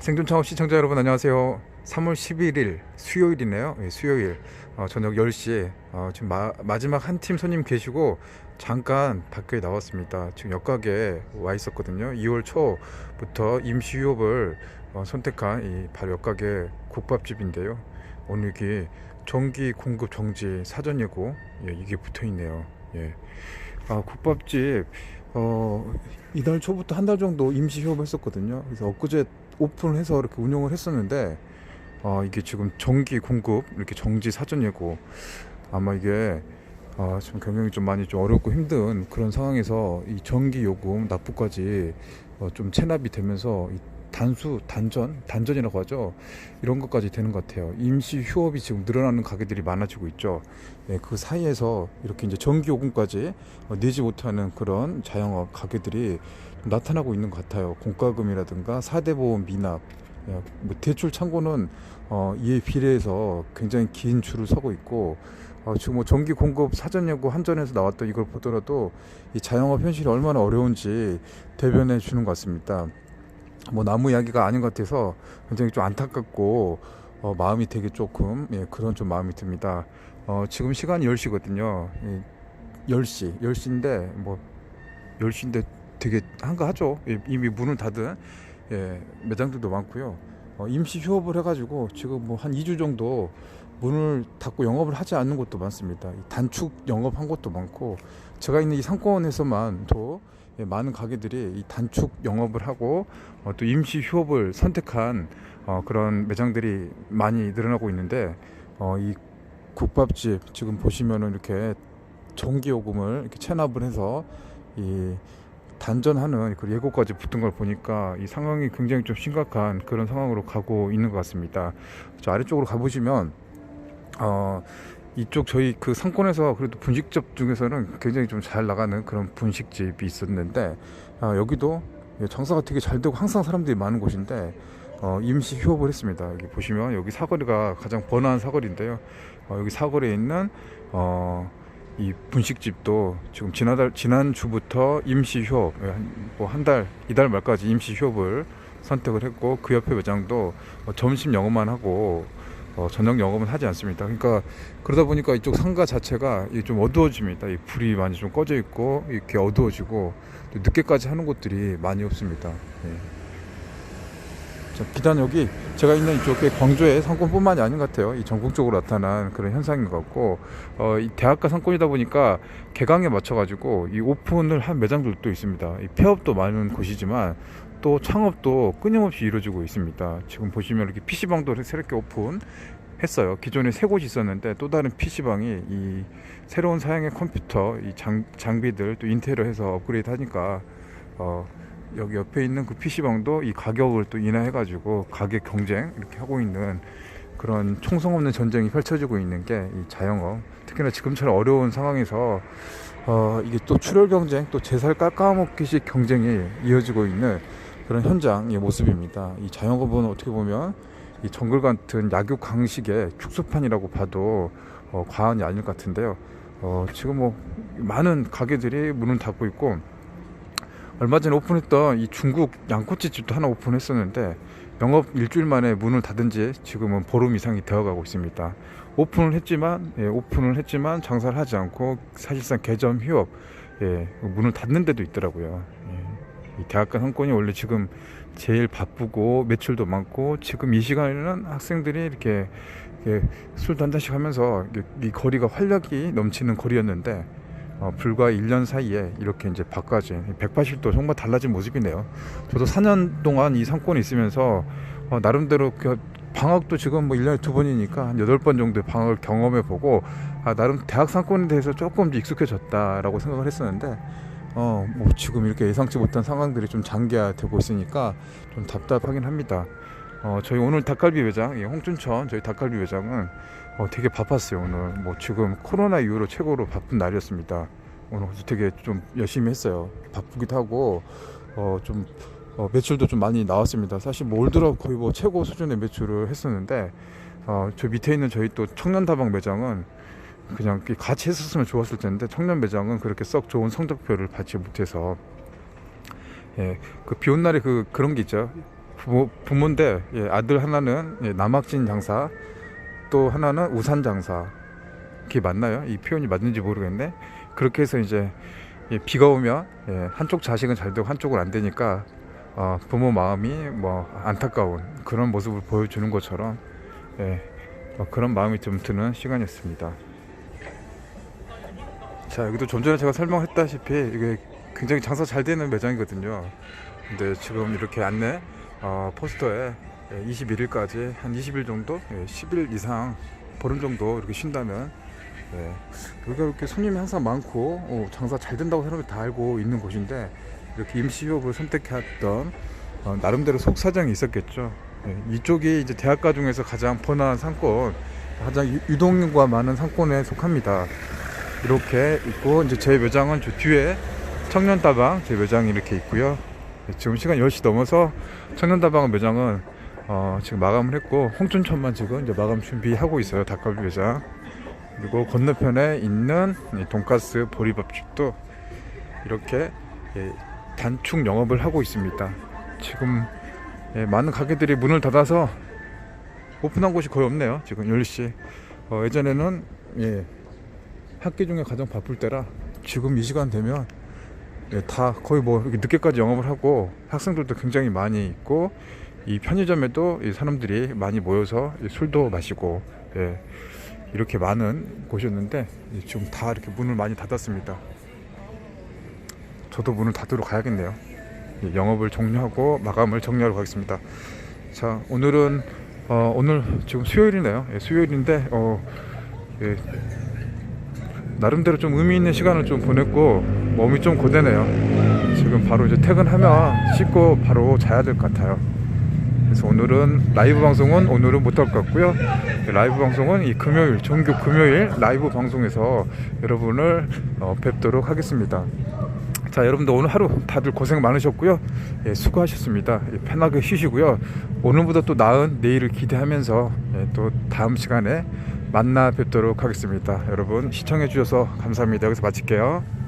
생존 창업 시청자 여러분 안녕하세요. 3월 11일 수요일이네요. 예, 수요일 어, 저녁 10시에 어, 지금 마, 마지막 한 팀 손님 계시고 잠깐 밖에 나왔습니다. 지금 역가게에 와 있었거든요. 2월 초부터 임시 휴업을 어, 선택한 이 바로 역가게 국밥집인데요. 오늘 여기 전기 공급 정지 사전 예고 예, 이게 붙어 있네요. 예. 아, 국밥집 어, 이달 초부터 한 달 정도 임시 휴업을 했었거든요. 그래서 엊그제 오픈을 해서 이렇게 운영을 했었는데 어, 이게 지금 전기 공급 이렇게 정지 사전 예고 아마 이게 아, 지금 경영이 좀 많이 좀 어렵고 힘든 그런 상황에서 이 전기 요금 납부까지 어, 좀 체납이 되면서 이 단수 단전 단전이라고 하죠. 이런 것까지 되는 것 같아요. 임시 휴업이 지금 늘어나는 가게들이 많아지고 있죠. 네, 그 사이에서 이렇게 이제 전기 요금까지 어, 내지 못하는 그런 자영업 가게들이 좀 나타나고 있는 것 같아요. 공과금이라든가 사대보험 미납 예, 뭐 대출 창고는 어, 이에 비례해서 굉장히 긴 줄을 서고 있고 어, 지금 뭐 전기 공급 사전 예고 한전에서 나왔던 이걸 보더라도 이 자영업 현실이 얼마나 어려운지 대변해 주는 것 같습니다. 뭐 나무 이야기가 아닌 것 같아서 굉장히 좀 안타깝고 어, 마음이 되게 조금 예, 그런 좀 마음이 듭니다. 어, 지금 시간이 10시거든요. 예, 10시, 10시인데 뭐 10시인데 되게 한가하죠. 예, 이미 문을 닫은 예, 매장들도 많고요. 어, 임시 휴업을 해가지고 지금 뭐 한 2주 정도 문을 닫고 영업을 하지 않는 곳도 많습니다. 이 단축 영업한 곳도 많고 제가 있는 이 상권에서만도 예, 많은 가게들이 이 단축 영업을 하고 어, 또 임시 휴업을 선택한 어, 그런 매장들이 많이 늘어나고 있는데 어, 이 국밥집 지금 보시면은 이렇게 전기 요금을 이렇게 체납을 해서 이 단전하는 그 예고까지 붙은 걸 보니까 이 상황이 굉장히 좀 심각한 그런 상황으로 가고 있는 것 같습니다. 저 아래쪽으로 가보시면 어 이쪽 저희 그 상권에서 그래도 분식집 중에서는 굉장히 좀 잘 나가는 그런 분식집이 있었는데 아, 여기도 장사가 되게 잘 되고 항상 사람들이 많은 곳인데 어, 임시 휴업을 했습니다. 여기 보시면 여기 사거리가 가장 번화한 사거리인데요. 어, 여기 사거리에 있는 어, 이 분식집도 지금 지난달 지난 주부터 임시 휴업 뭐한 달 이달 말까지 임시 휴업을 선택을 했고 그 옆에 매장도 어, 점심 영업만 하고 어, 저녁 영업은 하지 않습니다. 그러니까 그러다 보니까 이쪽 상가 자체가 좀 어두워집니다. 이 불이 많이 좀 꺼져 있고 이렇게 어두워지고 또 늦게까지 하는 곳들이 많이 없습니다. 예. 자, 비단 여기 제가 있는 이쪽에 광주의 상권뿐만이 아닌 것 같아요. 이 전국적으로 나타난 그런 현상인 것 같고 어, 이 대학가 상권이다 보니까 개강에 맞춰 가지고 이 오픈을 한 매장들도 있습니다. 이 폐업도 많은 곳이지만 또 창업도 끊임없이 이루어지고 있습니다. 지금 보시면 이렇게 PC방도 새롭게 오픈 했어요. 기존에 세 곳이 있었는데 또 다른 PC방이 이 새로운 사양의 컴퓨터, 이 장, 장비들 또 인테리어 해서 업그레이드 하니까 어, 여기 옆에 있는 그 PC방도 이 가격을 또 인하해가지고 가격 경쟁 이렇게 하고 있는 그런 총성 없는 전쟁이 펼쳐지고 있는 게 이 자영업 특히나 지금처럼 어려운 상황에서 어, 이게 또 출혈 경쟁 또 제살 깎아먹기식 경쟁이 이어지고 있는 그런 현장의 모습입니다. 이 자영업은 어떻게 보면 이 정글 같은 약육 강식의 축소판이라고 봐도 어, 과언이 아닐 것 같은데요. 어, 지금 뭐 많은 가게들이 문을 닫고 있고 얼마 전에 오픈했던 이 중국 양꼬치 집도 하나 오픈했었는데 영업 일주일 만에 문을 닫은 지 지금은 보름 이상이 되어가고 있습니다. 오픈을 했지만 예, 오픈을 했지만 장사를 하지 않고 사실상 개점 휴업 예, 문을 닫는 데도 있더라고요. 예. 이 대학가 상권이 원래 지금 제일 바쁘고 매출도 많고 지금 이 시간에는 학생들이 이렇게, 이렇게 술도 한 잔씩 하면서 이, 이 거리가 활력이 넘치는 거리였는데 어, 불과 1년 사이에 이렇게 이제 바꿔진 180도 정말 달라진 모습이네요. 저도 4년 동안 이 상권에 있으면서 어, 나름대로 그 방학도 지금 뭐 1년에 두 번이니까 한 8번 정도의 방학을 경험해 보고 아, 나름 대학 상권에 대해서 조금 익숙해졌다라고 생각을 했었는데 어, 뭐 지금 이렇게 예상치 못한 상황들이 좀 장기화되고 있으니까 좀 답답하긴 합니다. 어, 저희 오늘 닭갈비 매장, 예, 홍춘천 저희 닭갈비 매장은 어, 되게 바빴어요 오늘. 뭐 지금 코로나 이후로 최고로 바쁜 날이었습니다. 오늘 되게 좀 열심히 했어요. 바쁘기도 하고 어, 좀 어, 매출도 좀 많이 나왔습니다. 사실 뭐올 들어 거의 뭐 최고 수준의 매출을 했었는데 어, 저 밑에 있는 저희 또 청년다방 매장은 그냥 같이 했었으면 좋았을 텐데 청년 매장은 그렇게 썩 좋은 성적표를 받지 못해서 예, 그 비 온 날에 그 그런 게 있죠. 부모, 부모인데 예, 아들 하나는 예, 남학진 장사 또 하나는 우산 장사 그게 맞나요? 이 표현이 맞는지 모르겠네 그렇게 해서 이제 예, 비가 오면 예, 한쪽 자식은 잘 되고 한쪽은 안 되니까 어, 부모 마음이 뭐 안타까운 그런 모습을 보여주는 것처럼 예, 어, 그런 마음이 좀 드는 시간이었습니다. 자 여기도 좀 전에 제가 설명했다시피 이게 굉장히 장사 잘 되는 매장이거든요. 근데 지금 이렇게 안내 어, 포스터에 21일까지 한 20일 정도, 예, 10일 이상 보름 정도 이렇게 쉰다면 예, 여기가 이렇게 손님이 항상 많고 어, 장사 잘 된다고 사람들이 다 알고 있는 곳인데 이렇게 임시 휴업을 선택했던 어, 나름대로 속 사정이 있었겠죠. 예, 이쪽이 이제 대학가 중에서 가장 번화한 상권, 가장 유- 유동인구가 많은 상권에 속합니다. 이렇게 있고 이제 제 매장은 저 뒤에 청년다방 제 매장이 이렇게 있고요. 예, 지금 시간 10시 넘어서 청년다방 매장은 어, 지금 마감을 했고 홍춘천만 지금 이제 마감 준비하고 있어요. 닭갈비 매장. 그리고 건너편에 있는 이 돈가스 보리밥집도 이렇게 예, 단축 영업을 하고 있습니다. 지금 예, 많은 가게들이 문을 닫아서 오픈한 곳이 거의 없네요. 지금 10시. 어, 예전에는 예, 학기 중에 가장 바쁠 때라 지금 이 시간 되면 예, 다 거의 뭐 이렇게 늦게까지 영업을 하고 학생들도 굉장히 많이 있고 이 편의점에도 이 사람들이 많이 모여서 이 술도 마시고 예, 이렇게 많은 곳이었는데 예, 지금 다 이렇게 문을 많이 닫았습니다. 저도 문을 닫으러 가야겠네요. 예, 영업을 종료하고 마감을 정리하러 가겠습니다. 자 오늘은 어, 오늘 지금 수요일이네요. 예, 수요일인데 어, 예, 나름대로 좀 의미 있는 시간을 좀 보냈고 몸이 좀 고되네요. 지금 바로 이제 퇴근하면 씻고 바로 자야 될 것 같아요. 그래서 오늘은 라이브 방송은 오늘은 못할 것 같고요. 라이브 방송은 이 금요일 정규 금요일 라이브 방송에서 여러분을 어, 뵙도록 하겠습니다. 자 여러분들 오늘 하루 다들 고생 많으셨고요 예, 수고하셨습니다 예, 편하게 쉬시고요 오늘보다 또 나은 내일을 기대하면서 예, 또 다음 시간에 만나 뵙도록 하겠습니다. 여러분 시청해 주셔서 감사합니다. 여기서 마칠게요